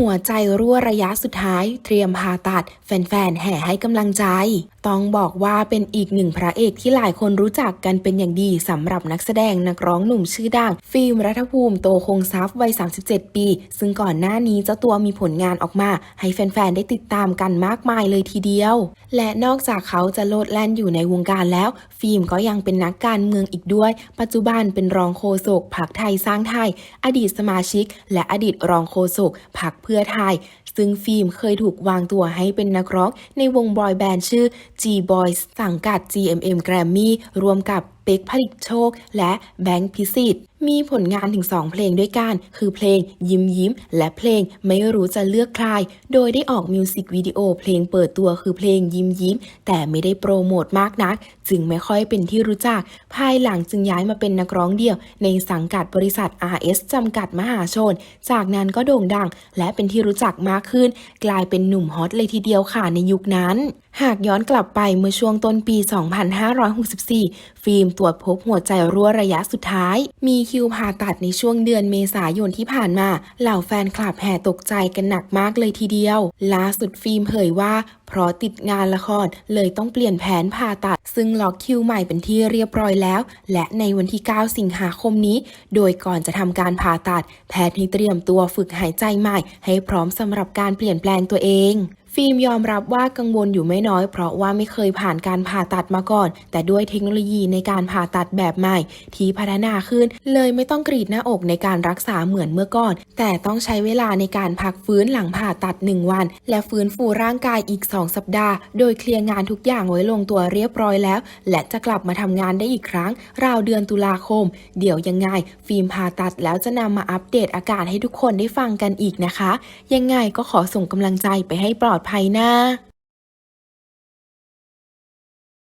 หัวใจรั่วระยะสุดท้าย เตรียมผ่าตัด แฟนๆ แห่ให้กำลังใจ ต้องบอกว่าเป็นอีกหนึ่งพระเอกที่หลายคนรู้จักกันเป็นอย่างดีสำหรับนักแสดงนักร้องหนุ่มชื่อดัง ฟิล์มรัฐภูมิโตคงทรัพย์วัย 37 ปี ซึ่งก่อนหน้านี้เจ้าตัวมีผลงานออกมา ให้แฟนๆ ได้ติดตามกันมากมายเลยทีเดียว และนอกจากเขาจะโลดแล่นอยู่ในวงการแล้ว ฟิล์มก็ยังเป็นนักการเมืองอีกด้วย ปัจจุบันเป็นรองโฆษกพรรคไทยสร้างไทย อดีตสมาชิก และอดีตรองโฆษกพรรคเพื่อไทย ซึ่งฟิล์มเคยถูกวางตัวให้เป็นนักร้องในวงบอยแบนด์ชื่อ G-Boys สังกัด GMM Grammy รวมกับ เป็กผลิตโชค และแบงค์พิสิทธิ์มีผลงานถึง 2 เพลงด้วยกัน คือเพลงยิ้มยิ้ม และเพลงไม่รู้จะเลือกใคร โดยได้ออกมิวสิกวิดีโอเพลงเปิดตัวคือเพลงยิ้มยิ้ม แต่ไม่ได้โปรโมทมากนัก จึงไม่ค่อยเป็นที่รู้จัก ภายหลังจึงย้ายมาเป็นนักร้องเดี่ยว ในสังกัดบริษัท RS จำกัดมหาชน จากนั้นก็โด่งดัง และเป็นที่รู้จักมากขึ้น กลายเป็นหนุ่มฮอตเลยทีเดียวค่ะในยุคนั้น หากย้อนกลับไปเมื่อช่วงต้นปี 2564 ฟิล์มตรวจพบหัวใจรั่วระยะสุดท้าย มีคิวผ่าตัดในช่วงเดือนเมษายนที่ผ่านมา เหล่าแฟนคลับแห่ตกใจกันหนักมากเลยทีเดียว ล่าสุดฟิล์มเผยว่า เพราะติดงานละครเลยต้องเปลี่ยนแผนผ่าตัด ซึ่งล็อกคิวใหม่เป็นที่เรียบร้อยแล้ว และในวันที่ 9 สิงหาคมนี้ โดยก่อนจะทำการผ่าตัด แพทย์ให้เตรียมตัวฝึกหายใจใหม่ ให้พร้อมสำหรับการเปลี่ยนแปลงตัวเอง ฟิล์มยอมรับว่ากังวลอยู่ไม่น้อย เพราะว่าไม่เคยผ่านการผ่าตัดมาก่อน แต่ด้วยเทคโนโลยีในการผ่าตัดแบบใหม่ ที่พัฒนาขึ้น เลยไม่ต้องกรีดหน้าอกในการรักษาเหมือนเมื่อก่อน แต่ต้องใช้เวลาในการพักฟื้นหลังผ่าตัด 1 วัน และฟื้นฟูร่างกายอีก 2 สัปดาห์ โดยเคลียร์งานทุกอย่างไว้ลงตัวเรียบร้อยแล้ว และจะกลับมาทำงานได้อีกครั้ง ราวเดือนตุลาคม เดี๋ยวยังไง ฟิล์มผ่าตัดแล้วจะนำมาอัปเดตอาการให้ทุกคนได้ฟังกันอีกนะคะ ยังไงก็ขอส่งกำลังใจไปให้ปลอดภัยนะ